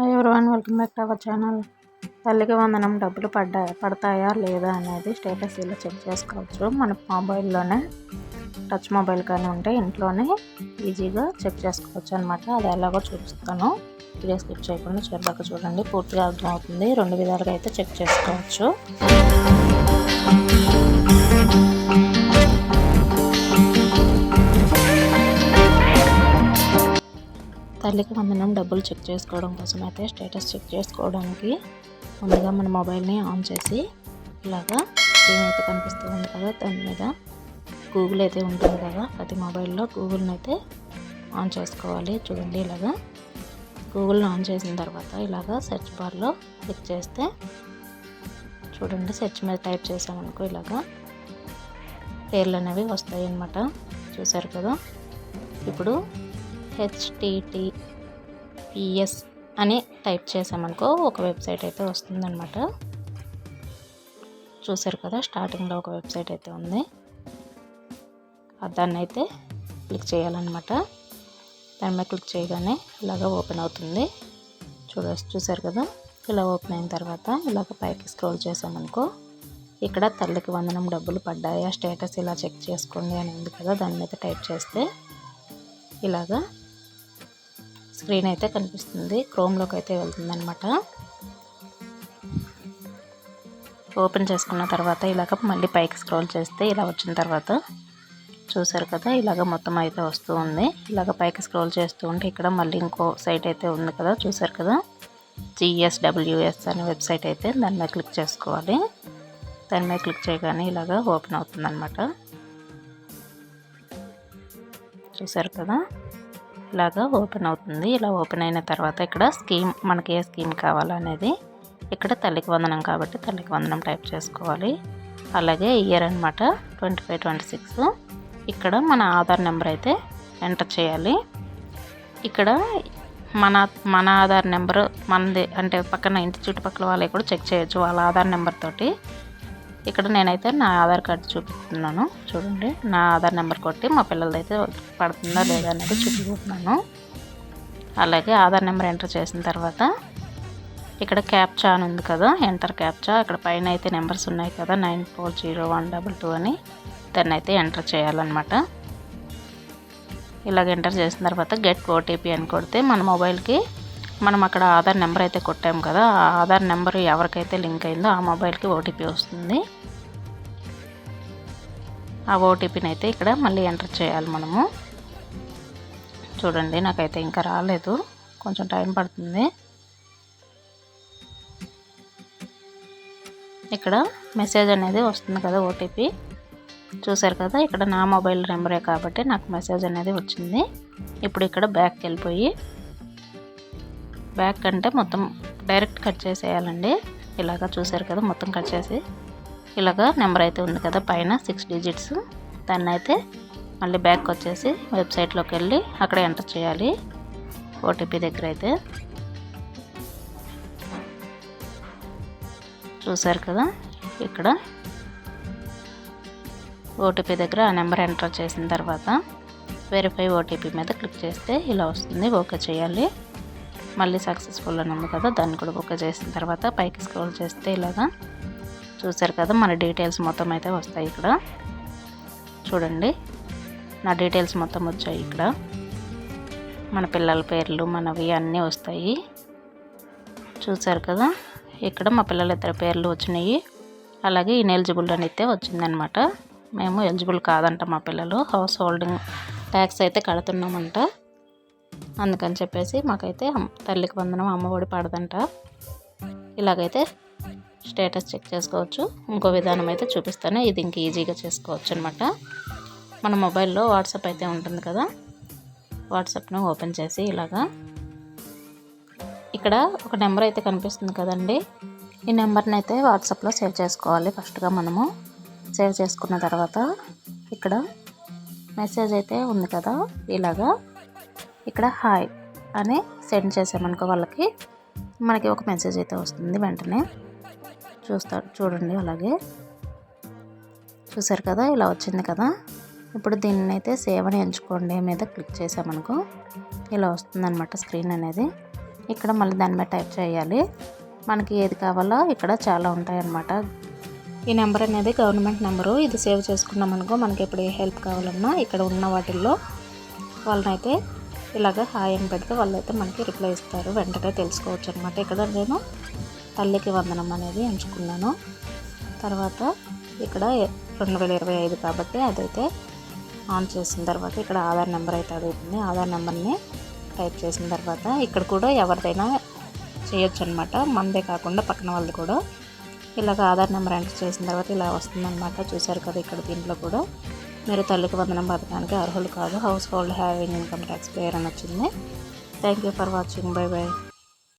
Hi everyone welcome back to our channel Thalliki Vandanam డబ్బులు పడ్డా పడతాయా లేదా అనేది స్టేటస్ ఇలా చెక్ చేసుకోవచ్చు. మన మొబైల్లోనే టచ్ మొబైల్ కానీ ఉంటే ఇంట్లోనే ఈజీగా చెక్ చేసుకోవచ్చు అనమాట అది ఎలాగో చూపిస్తాను. వీడియో స్కిప్ చేయకుండా చివరిదాకా చూడండి. పూర్తిగా అర్థమవుతుంది. రెండు విధాలుగా అయితే చెక్ చేసుకోవచ్చు. తల్లికి వందనం డబ్బులు చెక్ చేసుకోవడం కోసం అయితే స్టేటస్ చెక్ చేసుకోవడానికి ముందుగా మన మొబైల్ని ఆన్ చేసి ఇలాగా స్క్రీన్ అయితే కనిపిస్తూ ఉంది కదా దాని మీద గూగుల్ అయితే ఉంటుంది కదా ప్రతి మొబైల్లో గూగుల్ని అయితే ఆన్ చేసుకోవాలి. చూడండి ఇలాగా గూగుల్ని ఆన్ చేసిన తర్వాత ఇలాగా సెర్చ్ బార్లో క్లిక్ చేస్తే చూడండి సెర్చ్ మీద టైప్ చేసామనుకో ఇలాగా పేర్లు అనేవి వస్తాయి అన్నమాట చూసారు కదా? ఇప్పుడు హెచ్టిటి పిఎస్ అని టైప్ చేసామనుకో ఒక వెబ్సైట్ అయితే వస్తుందన్నమాట. చూసారు కదా స్టార్టింగ్లో ఒక వెబ్సైట్ అయితే ఉంది. దాన్ని అయితే క్లిక్ చేయాలన్నమాట. దాని మీద క్లిక్ చేయగానే ఇలాగ ఓపెన్ అవుతుంది. చూడ చూసారు కదా ఇలా ఓపెన్ అయిన తర్వాత ఇలాగ పైకి స్క్రోల్ చేసామనుకో ఇక్కడ తల్లికి వందనం డబ్బులు పడ్డాయా స్టేటస్ ఇలా చెక్ చేసుకోండి అని ఉంది కదా దాని మీద టైప్ చేస్తే ఇలాగా స్క్రీన్ అయితే కనిపిస్తుంది. క్రోమ్లోకి అయితే వెళ్తుంది అనమాట ఓపెన్ చేసుకున్న తర్వాత ఇలాగ మళ్ళీ పైకి స్క్రోల్ చేస్తే ఇలా వచ్చిన తర్వాత చూసారు కదా ఇలాగ మొత్తం అయితే వస్తూ ఉంది. ఇలాగ పైకి స్క్రోల్ చేస్తూ ఉంటే ఇక్కడ మళ్ళీ ఇంకో సైట్ అయితే ఉంది కదా చూసారు కదా? జిఎస్డబ్ల్యూఎస్ అనే వెబ్సైట్ అయితే దాని మీద క్లిక్ చేసుకోవాలి. దాని మీద క్లిక్ చేయగానే ఇలాగ ఓపెన్ అవుతుంది అనమాట చూసారు కదా? ఇలాగా ఓపెన్ అవుతుంది. ఇలా ఓపెన్ అయిన తర్వాత ఇక్కడ స్కీమ్ మనకి ఏ స్కీమ్ కావాలనేది ఇక్కడ తల్లికి వందనం కాబట్టి తల్లికి వందనం టైప్ చేసుకోవాలి. అలాగే ఇయర్ అనమాట ట్వంటీ ఫైవ్ ట్వంటీ సిక్స్. ఇక్కడ మన ఆధార్ నెంబర్ అయితే ఎంటర్ చేయాలి. ఇక్కడ మన మన ఆధార్ నెంబర్ మనది అంటే పక్కన ఇంటి చుట్టుపక్కల వాళ్ళే కూడా చెక్ చేయొచ్చు వాళ్ళ ఆధార్ నెంబర్ తోటి. ఇక్కడ నేనైతే నా ఆధార్ కార్డు చూపిస్తున్నాను. చూడండి నా ఆధార్ నెంబర్ కొట్టి మా పిల్లలదైతే పడుతుందా లేదా అనేది చూపిస్తున్నాను. అలాగే ఆధార్ నెంబర్ ఎంటర్ చేసిన తర్వాత ఇక్కడ క్యాప్చా అని ఉంది కదా ఎంటర్ క్యాప్చా. ఇక్కడ పైన అయితే నెంబర్స్ ఉన్నాయి కదా nine four zero one double two అని. దాన్ని అయితే ఎంటర్ చేయాలన్నమాట. ఇలాగ ఎంటర్ చేసిన తర్వాత గెట్ ఓటీపీ అని కొడితే మన మొబైల్కి మనం అక్కడ ఆధార్ నెంబర్ అయితే కొట్టాం కదా ఆ ఆధార్ నెంబర్ ఎవరికైతే లింక్ అయిందో ఆ మొబైల్కి ఓటీపీ వస్తుంది. ఆ ఓటీపీని అయితే ఇక్కడ మళ్ళీ ఎంటర్ చేయాలి మనము. చూడండి నాకైతే ఇంకా రాలేదు. కొంచెం టైం పడుతుంది. ఇక్కడ మెసేజ్ అనేది వస్తుంది కదా ఓటీపీ చూసారు కదా ఇక్కడ నా మొబైల్ నెంబరే కాబట్టి నాకు మెసేజ్ అనేది వచ్చింది. ఇప్పుడు ఇక్కడ బ్యాక్కి వెళ్ళిపోయి బ్యాక్ అంటే మొత్తం డైరెక్ట్ కట్ చేసేయాలండి. ఇలాగా చూసారు కదా మొత్తం కట్ చేసి. ఇలాగా నెంబర్ అయితే ఉంది కదా పైన సిక్స్ డిజిట్స్. దాన్ని అయితే మళ్ళీ బ్యాక్ వచ్చేసి వెబ్సైట్లోకి వెళ్ళి అక్కడ ఎంటర్ చేయాలి. ఓటీపీ దగ్గర అయితే. చూసారు కదా ఇక్కడ ఓటీపీ దగ్గర ఆ నెంబర్ ఎంటర్ చేసిన తర్వాత వెరిఫై ఓటీపీ మీద క్లిక్ చేస్తే ఇలా వస్తుంది. ఓకే చేయాలి. మళ్ళీ సక్సెస్ఫుల్ అని ఉంది కదా దాన్ని కూడా బుక్ చేసిన తర్వాత పైకి స్క్రోల్ చేస్తే ఇలాగా చూసారు కదా మన డీటెయిల్స్ మొత్తం అయితే వస్తాయి ఇక్కడ. చూడండి నా డీటెయిల్స్ మొత్తం వచ్చాయి ఇక్కడ. మన పిల్లల పేర్లు మనవి అన్నీ వస్తాయి. చూసారు కదా ఇక్కడ మా పిల్లల ఇద్దరు పేర్లు వచ్చినాయి. అలాగే ఇన్ఎలిజిబుల్ అని అయితే వచ్చిందనమాట మేము ఎలిజిబుల్ కాదంట మా పిల్లలు. హౌస్ హోల్డింగ్ ట్యాక్స్ అయితే కడుతున్నామంట. అందుకని చెప్పేసి మాకైతే తల్లికి వందనం అమ్మఒడి పడదంట. ఇలాగైతే స్టేటస్ చెక్ చేసుకోవచ్చు. ఇంకో విధానం అయితే చూపిస్తాను. ఇది ఇంక ఈజీగా చేసుకోవచ్చు అనమాట మన మొబైల్లో వాట్సాప్ అయితే ఉంటుంది కదా. వాట్సాప్ను ఓపెన్ చేసి ఇలాగా. ఇక్కడ ఒక నెంబర్ అయితే కనిపిస్తుంది కదండి. ఈ నెంబర్ని అయితే వాట్సాప్లో సేవ్ చేసుకోవాలి ఫస్ట్గా మనము. సేవ్ చేసుకున్న తర్వాత ఇక్కడ మెసేజ్ అయితే ఉంది కదా. ఇలాగా ఇక్కడ హాయ్ అని సెండ్ చేసామనుకో వాళ్ళకి మనకి ఒక మెసేజ్ అయితే వస్తుంది వెంటనే. చూస్తారు చూడండి అలాగే. చూసారు కదా ఇలా వచ్చింది కదా. ఇప్పుడు దీన్ని అయితే సేవ్ అని ఎంచుకోండి మీద క్లిక్ చేసామనుకో ఇలా వస్తుందన్నమాట స్క్రీన్ అనేది. ఇక్కడ మళ్ళీ దాని మీద టైప్ చేయాలి. మనకి ఏది కావాలో ఇక్కడ చాలా ఉంటాయన్నమాట. ఈ నెంబర్ అనేది గవర్నమెంట్ నెంబరు ఇది సేవ్ చేసుకున్నాం అనుకో మనకి ఎప్పుడు ఏ హెల్ప్ కావాలన్నా ఇక్కడ ఉన్న వాటిల్లో వాళ్ళనైతే ఇలాగ హాయ్ అని పెడితే వాళ్ళైతే మనకి రిప్లై ఇస్తారు. వెంటనే తెలుసుకోవచ్చు అనమాట ఇక్కడ నేను తల్లికి వందనం అనేది ఎంచుకున్నాను. తర్వాత ఇక్కడ రెండు వేల ఇరవై ఐదు కాబట్టి అదైతే ఆన్ చేసిన తర్వాత ఇక్కడ ఆధార్ నెంబర్ అయితే అడుగుతుంది. ఆధార్ నెంబర్ని టైప్ చేసిన తర్వాత ఇక్కడ కూడా ఎవరిదైనా చేయొచ్చు అనమాట మనదే కాకుండా పక్కన వాళ్ళది కూడా. ఇలాగ ఆధార్ నెంబర్ ఎంటర్ చేసిన తర్వాత ఇలా వస్తుందన్నమాట చూసారు కదా ఇక్కడ దీంట్లో కూడా. మీరు తల్లికి వందనం పథకానికి అర్హులు కాదు. Household having income tax పేరు అని వచ్చింది thank you for watching bye bye